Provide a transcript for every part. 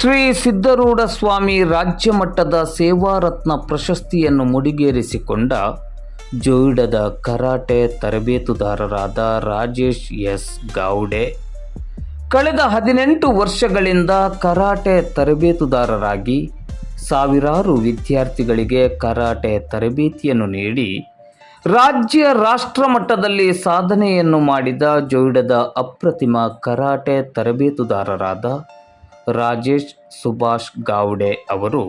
ಶ್ರೀ ಸಿದ್ಧರೂಢ ಸ್ವಾಮಿ ರಾಜ್ಯ ಮಟ್ಟದ ಸೇವಾರತ್ನ ಪ್ರಶಸ್ತಿಯನ್ನು ಮುಡಿಗೇರಿಸಿಕೊಂಡ ಜೋಯಿಡದ ಕರಾಟೆ ತರಬೇತುದಾರರಾದ ರಾಜೇಶ್ ಎಸ್ ಗೌಡೆ. ಕಳೆದ ಹದಿನೆಂಟು ವರ್ಷಗಳಿಂದ ಕರಾಟೆ ತರಬೇತುದಾರರಾಗಿ ಸಾವಿರಾರು ವಿದ್ಯಾರ್ಥಿಗಳಿಗೆ ಕರಾಟೆ ತರಬೇತಿಯನ್ನು ನೀಡಿ ರಾಜ್ಯ ರಾಷ್ಟ್ರ ಮಟ್ಟದಲ್ಲಿ ಸಾಧನೆಯನ್ನು ಮಾಡಿದ ಜೋಯಿಡದ ಅಪ್ರತಿಮ ಕರಾಟೆ ತರಬೇತುದಾರರಾದ ರಾಜೇಶ್ ಸುಭಾಷ್ ಗಾವ್ಡೆ ಅವರು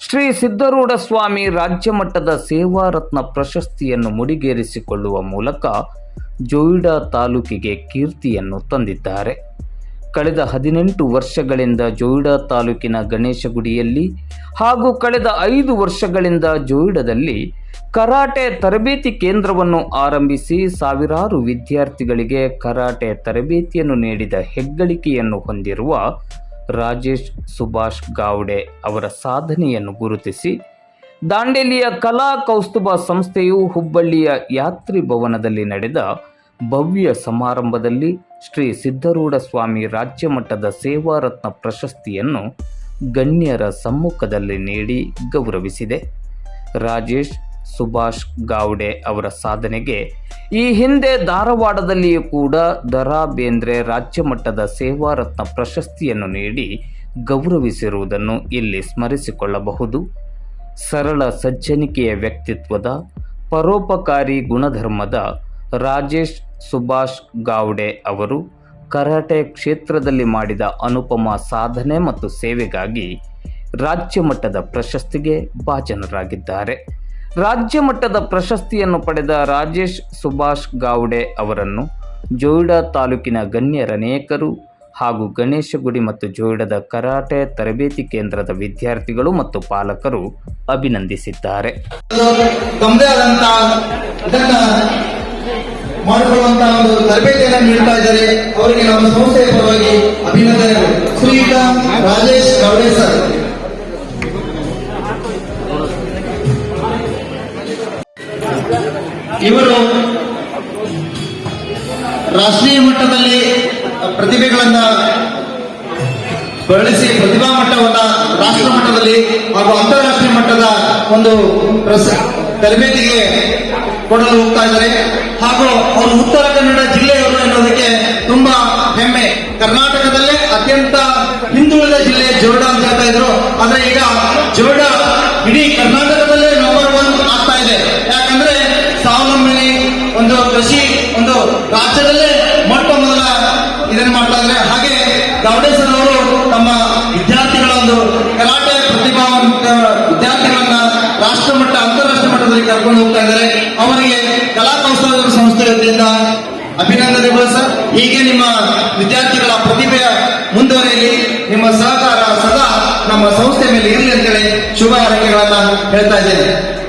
ಶ್ರೀ ಸಿದ್ದರೂಢ ಸ್ವಾಮಿ ರಾಜ್ಯ ಮಟ್ಟದ ಸೇವಾ ರತ್ನ ಪ್ರಶಸ್ತಿಯನ್ನು ಮುಡಿಗೇರಿಸಿಕೊಳ್ಳುವ ಮೂಲಕ ಜೋಯಿಡಾ ತಾಲೂಕಿಗೆ ಕೀರ್ತಿಯನ್ನು ತಂದಿದ್ದಾರೆ. ಕಳೆದ ಹದಿನೆಂಟು ವರ್ಷಗಳಿಂದ ಜೋಯಿಡಾ ತಾಲೂಕಿನ ಗಣೇಶಗುಡಿಯಲ್ಲಿ ಹಾಗೂ ಕಳೆದ ಐದು ವರ್ಷಗಳಿಂದ ಜೋಯಿಡಾದಲ್ಲಿ ಕರಾಟೆ ತರಬೇತಿ ಕೇಂದ್ರವನ್ನು ಆರಂಭಿಸಿ ಸಾವಿರಾರು ವಿದ್ಯಾರ್ಥಿಗಳಿಗೆ ಕರಾಟೆ ತರಬೇತಿಯನ್ನು ನೀಡಿದ ಹೆಗ್ಗಳಿಕೆಯನ್ನು ಹೊಂದಿರುವ ರಾಜೇಶ್ ಸುಭಾಷ್ ಗಾವ್ಡೆ ಅವರ ಸಾಧನೆಯನ್ನು ಗುರುತಿಸಿ, ದಾಂಡೇಲಿಯ ಕಲಾ ಕೌಸ್ತುಭ ಸಂಸ್ಥೆಯು ಹುಬ್ಬಳ್ಳಿಯ ಯಾತ್ರಿ ಭವನದಲ್ಲಿ ನಡೆದ ಭವ್ಯ ಸಮಾರಂಭದಲ್ಲಿ ಶ್ರೀ ಸಿದ್ಧರೂಢ ಸ್ವಾಮಿ ರಾಜ್ಯ ಮಟ್ಟದ ಸೇವಾ ರತ್ನ ಪ್ರಶಸ್ತಿಯನ್ನು ಗಣ್ಯರ ಸಮ್ಮುಖದಲ್ಲಿ ನೀಡಿ ಗೌರವಿಸಿದೆ. ರಾಜೇಶ್ ಸುಭಾಷ್ ಗಾವ್ಡೆ ಅವರ ಸಾಧನೆಗೆ ಈ ಹಿಂದೆ ಧಾರವಾಡದಲ್ಲಿಯೂ ಕೂಡ ದರಾ ಬೇಂದ್ರೆ ರಾಜ್ಯ ಮಟ್ಟದ ಸೇವಾ ರತ್ನ ಪ್ರಶಸ್ತಿಯನ್ನು ನೀಡಿ ಗೌರವಿಸಿರುವುದನ್ನು ಇಲ್ಲಿ ಸ್ಮರಿಸಿಕೊಳ್ಳಬಹುದು. ಸರಳ ಸಜ್ಜನಿಕೆಯ ವ್ಯಕ್ತಿತ್ವದ ಪರೋಪಕಾರಿ ಗುಣಧರ್ಮದ ರಾಜೇಶ್ ಸುಭಾಷ್ ಗಾವ್ಡೆ ಅವರು ಕರಾಟೆ ಕ್ಷೇತ್ರದಲ್ಲಿ ಮಾಡಿದ ಅನುಪಮ ಸಾಧನೆ ಮತ್ತು ಸೇವೆಗಾಗಿ ರಾಜ್ಯ ಮಟ್ಟದ ಪ್ರಶಸ್ತಿಗೆ ಭಾಜನರಾಗಿದ್ದಾರೆ. ರಾಜ್ಯ ಮಟ್ಟದ ಪ್ರಶಸ್ತಿಯನ್ನು ಪಡೆದ ರಾಜೇಶ್ ಸುಭಾಷ್ ಗಾವ್ಡೆ ಅವರನ್ನು ಜೋಯಿಡಾ ತಾಲೂಕಿನ ಗಣ್ಯರನೇಕರು ಹಾಗೂ ಗಣೇಶ ಗುಡಿ ಮತ್ತು ಜೋಯಿಡದ ಕರಾಟೆ ತರಬೇತಿ ಕೇಂದ್ರದ ವಿದ್ಯಾರ್ಥಿಗಳು ಮತ್ತು ಪಾಲಕರು ಅಭಿನಂದಿಸಿದ್ದಾರೆ. ಮಾಡಿಕೊಳ್ಳುವಂತಹ ಒಂದು ತರಬೇತಿಯನ್ನು ನೀಡ್ತಾ ಅವರಿಗೆ ನಮ್ಮ ಸಂಸ್ಥೆಯ ಪರವಾಗಿ ಅಭಿನಂದನೆಗಳು. ಶ್ರೀಯುತ ರಾಜೇಶ್ ಗೌಡೇ ಸರ್. ಇವರು ರಾಷ್ಟ್ರೀಯ ಮಟ್ಟದಲ್ಲಿ ಪ್ರತಿಭೆಗಳನ್ನ ಬಳಸಿ ಪ್ರತಿಭಾ ಮಟ್ಟವನ್ನ ರಾಷ್ಟ್ರ ಮಟ್ಟದಲ್ಲಿ ಹಾಗೂ ಅಂತಾರಾಷ್ಟ್ರೀಯ ಮಟ್ಟದ ಒಂದು ತರಬೇತಿಗೆ ಕೊಡಲು ಹೋಗ್ತಾ ಇದ್ದಾರೆ. ಹಾಗೂ ಅವರು ಉತ್ತರ ಕನ್ನಡ ಜಿಲ್ಲೆಯವರು ಎನ್ನುವುದಕ್ಕೆ ತುಂಬಾ ಹೆಮ್ಮೆ. ಕರ್ನಾಟಕದಲ್ಲೇ ಅತ್ಯಂತ ಇದನ್ನು ಮಾಡ್ತಾ ಇದ್ದಾರೆ ಹಾಗೆ ಗೌಡೇಶ್ವರ ಅವರು ತಮ್ಮ ವಿದ್ಯಾರ್ಥಿಗಳ ಒಂದು ಕರಾಟೆ ಪ್ರತಿಭಾವಂತ ವಿದ್ಯಾರ್ಥಿಗಳನ್ನ ರಾಷ್ಟ್ರ ಮಟ್ಟ ಅಂತಾರಾಷ್ಟ್ರ ಮಟ್ಟದಲ್ಲಿ ಕರ್ಕೊಂಡು ಹೋಗ್ತಾ ಇದ್ದಾರೆ. ಅವರಿಗೆ ಕಲಾ ಕೌಶಲ ಸಂಸ್ಥೆ ವತಿಯಿಂದ ಅಭಿನಂದನೆಗಳು ಸರ್. ಹೀಗೆ ನಿಮ್ಮ ವಿದ್ಯಾರ್ಥಿಗಳ ಪ್ರತಿಭೆಯ ಮುಂದುವರಿಯಲಿ ನಿಮ್ಮ ಸಹಕಾರ ಸದಾ ನಮ್ಮ ಸಂಸ್ಥೆ ಮೇಲೆ ಇರಲಿ ಅಂತೇಳಿ ಶುಭ ಹಾರೈಕೆಗಳನ್ನ ಹೇಳ್ತಾ ಇದ್ದೇನೆ.